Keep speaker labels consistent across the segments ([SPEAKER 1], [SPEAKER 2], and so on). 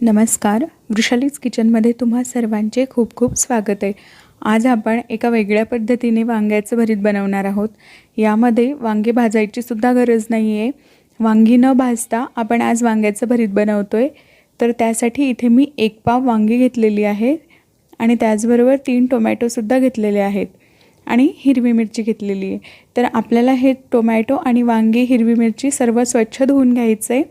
[SPEAKER 1] नमस्कार. वृषालीज किचनमध्ये तुम्हा सर्वांचे खूप खूप स्वागत आहे. आज आपण एका वेगळ्या पद्धतीने वांग्याचं भरीत बनवणार आहोत. यामध्ये वांगे भाजायची सुद्धा गरज नाही आहे वांगी न भाजता आपण आज वांग्याचं भरीत बनवतो आहे तर त्यासाठी इथे मी एक पाव वांगी घेतलेली आहे आणि त्याचबरोबर तीन टोमॅटोसुद्धा घेतलेले आहेत आणि हिरवी मिरची घेतलेली आहे. तर आपल्याला हे टोमॅटो आणि वांगी हिरवी मिरची सर्व स्वच्छ धुवून घ्यायचं आहे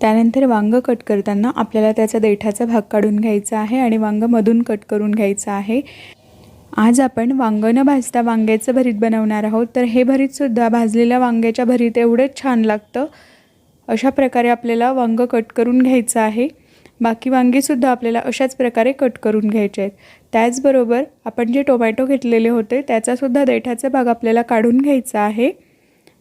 [SPEAKER 1] त्यानंतर वांगं कट करताना आपल्याला त्याचा देठाचा भाग काढून घ्यायचा आहे आणि वांगं मधून कट करून घ्यायचं आहे. आज आपण वांगं न भाजता वांग्याचं भरीत बनवणार आहोत. तर हे भरीतसुद्धा भाजलेल्या वांग्याच्या भरीत एवढंच छान लागतं. अशा प्रकारे आपल्याला वांगं कट करून घ्यायचं आहे. बाकी वांगीसुद्धा आपल्याला अशाच प्रकारे कट करून घ्यायचे आहेत. त्याचबरोबर आपण जे टोमॅटो घेतलेले होते त्याचासुद्धा देठाचा भाग आपल्याला काढून घ्यायचा आहे.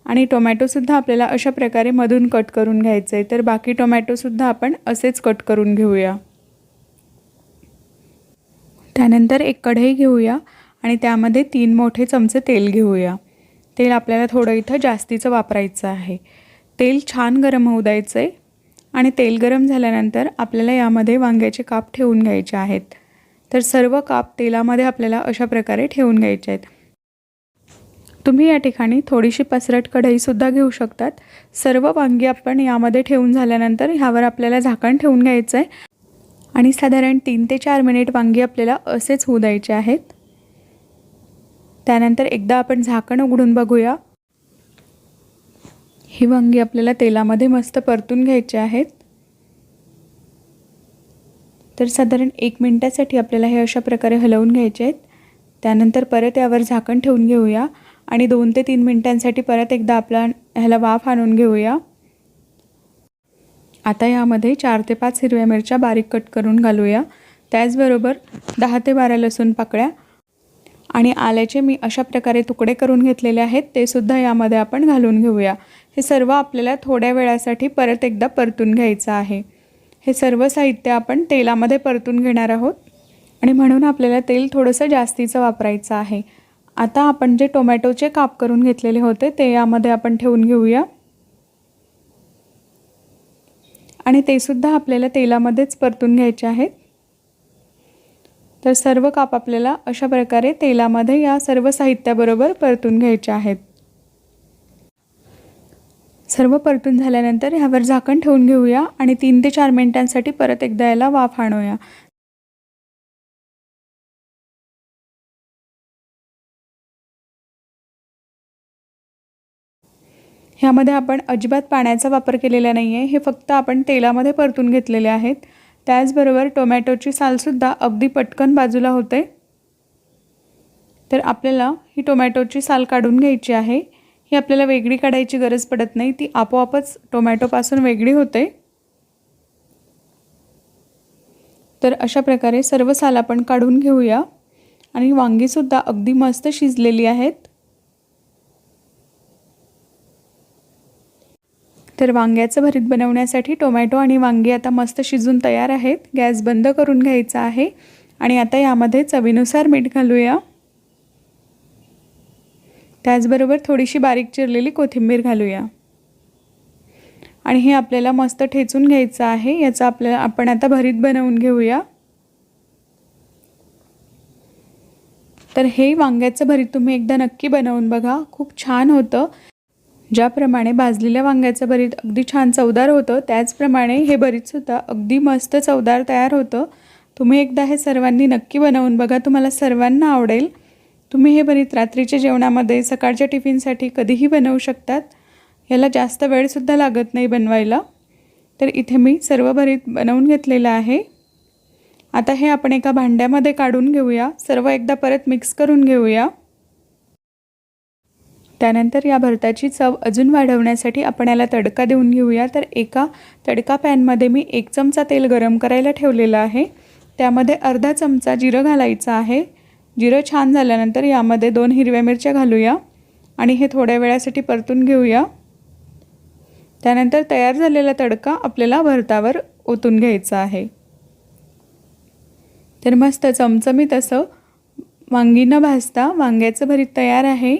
[SPEAKER 1] आणि टोमॅटोसुद्धा आपल्याला अशा प्रकारे मधून कट करून घ्यायचं आहे तर बाकी टोमॅटोसुद्धा आपण असेच कट करून घेऊया. त्यानंतर एक कढई घेऊया आणि त्यामध्ये तीन मोठे चमचे तेल घेऊया. तेल आपल्याला थोडं इथं जास्तीचं वापरायचं आहे. तेल छान गरम होऊ द्यायचं आहे आणि तेल गरम झाल्यानंतर आपल्याला यामध्ये वांग्याचे काप ठेवून घ्यायचे आहेत. तर सर्व काप तेलामध्ये आपल्याला अशा प्रकारे ठेवून घ्यायचे आहेत. तुम्ही या ठिकाणी थोडीशी पसरट कढईसुद्धा घेऊ शकतात. सर्व वांगी आपण यामध्ये ठेवून झाल्यानंतर ह्यावर आपल्याला झाकण ठेवून घ्यायचं आहे आणि साधारण तीन ते चार मिनिट वांगी आपल्याला असेच होऊ द्यायचे आहेत. त्यानंतर एकदा आपण झाकण उघडून बघूया. ही वांगी आपल्याला तेलामध्ये मस्त परतून घ्यायची आहेत. तर साधारण एक मिनटासाठी आपल्याला हे अशा प्रकारे हलवून घ्यायचे आहेत. त्यानंतर परत यावर झाकण ठेवून घेऊया. आणि दोन ते तीन मिनटांसाठी परत एकदा आपला ह्याला वाफ आणून घेऊया. आता यामध्ये चार ते पाच हिरव्या मिरच्या बारीक कट करून घालूया. त्याचबरोबर दहा ते बारा लसूण पाकळ्या आणि आल्याचे मी अशा प्रकारे तुकडे करून घेतलेले आहेत ते सुद्धा यामध्ये आपण घालून घेऊया. हे सर्व आपल्याला थोड्या वेळासाठी परत एकदा परतून घ्यायचं आहे. हे सर्व साहित्य आपण तेलामध्ये परतून घेणार आहोत आणि म्हणून आपल्याला तेल थोडंसं जास्तीचं वापरायचं आहे. आता आपण जे टोमॅटोचे काप करून घेतलेले होते ते यामध्ये आपण ठेवून घेऊया. आणि ते सुद्धा आपल्याला तेलामध्येच परतून घ्यायचे आहेत. तर सर्व काप आपल्याला अशा प्रकारे तेलामध्ये या सर्व साहित्याबरोबर परतून घ्यायचे आहेत. सर्व परतून झाल्यानंतर ह्यावर झाकण ठेवून घेऊया आणि तीन ते चार मिनिटांसाठी परत एकदा याला वाफ आणूया. ह्यामध्ये आपण अजिबात पाण्याचा वापर केलेला नाही आहे हे फक्त आपण तेलामध्ये परतून घेतलेले आहेत. त्याचबरोबर टोमॅटोची सालसुद्धा अगदी पटकन बाजूला होते. तर आपल्याला ही टोमॅटोची साल काढून घ्यायची आहे. ही आपल्याला वेगळी काढायची गरज पडत नाही. ती आपोआपच टोमॅटोपासून वेगळी होते. तर अशा प्रकारे सर्व साल आपण काढून घेऊया. आणि वांगीसुद्धा अगदी मस्त शिजलेली आहेत. तर वांग्याचं भरीत बनवण्यासाठी टोमॅटो आणि वांगी आता मस्त शिजून तयार आहेत. गॅस बंद करून घ्यायचा आहे. आणि आता यामध्ये चवीनुसार मीठ घालूया. त्याचबरोबर थोडीशी बारीक चिरलेली कोथिंबीर घालूया. आणि हे आपल्याला मस्त ठेचून घ्यायचं आहे. याचा आपल्याला आपण आता भरीत बनवून घेऊया. तर हे वांग्याचं भरीत तुम्ही एकदा नक्की बनवून बघा. खूप छान होतं. ज्याप्रमाणे भाजलेल्या वांग्याचं भरीत अगदी छान चवदार होतं त्याचप्रमाणे हे भरीतसुद्धा अगदी मस्त चवदार तयार होतं. तुम्ही एकदा हे सर्वांनी नक्की बनवून बघा तुम्हाला सर्वांना आवडेल. तुम्ही हे भरीत रात्रीच्या जेवणामध्ये सकाळच्या टिफिनसाठी कधीही बनवू शकतात. याला जास्त वेळसुद्धा लागत नाही बनवायला. तर इथे मी सर्व भरीत बनवून घेतलेलं आहे. आता हे आपण एका भांड्यामध्ये काढून घेऊया. सर्व एकदा परत मिक्स करून घेऊया. त्यानंतर या भरताची चव अजून वाढवण्यासाठी आपण याला तडका देऊन घेऊया. तर एका तडका पॅनमध्ये मी एक चमचा तेल गरम करायला ठेवलेलं आहे. त्यामध्ये अर्धा चमचा जिरं घालायचं आहे. जिरं छान झाल्यानंतर यामध्ये दोन हिरव्या मिरच्या घालूया आणि हे थोड्या वेळासाठी परतून घेऊया. त्यानंतर तयार झालेला तडका आपल्याला भरतावर ओतून घ्यायचा आहे. तर मस्त चमचमीत असं वांगी न भाजता वांग्याचं भरीत तयार आहे.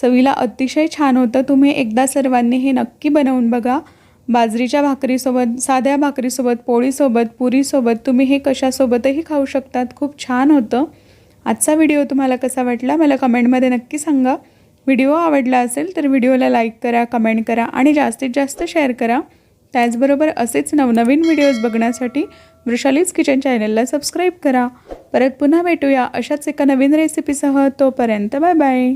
[SPEAKER 1] चवीला अतिशय छान होतं. तुम्ही एकदा सर्वांनी हे नक्की बनवून बघा. बाजरीच्या भाकरीसोबत साध्या भाकरीसोबत पोळीसोबत पुरीसोबत तुम्ही हे कशासोबतही खाऊ शकतात. खूप छान होतं. आजचा व्हिडिओ तुम्हाला कसा वाटला मला कमेंटमध्ये नक्की सांगा. व्हिडिओ आवडला असेल तर व्हिडिओला लाईक करा कमेंट करा आणि जास्तीत जास्त शेअर करा. त्याचबरोबर असेच नवनवीन व्हिडिओज बघण्यासाठी वृषालीज किचन चॅनलला सबस्क्राईब करा. परत पुन्हा भेटूया अशाच एका नवीन रेसिपीसह. तोपर्यंत बाय बाय.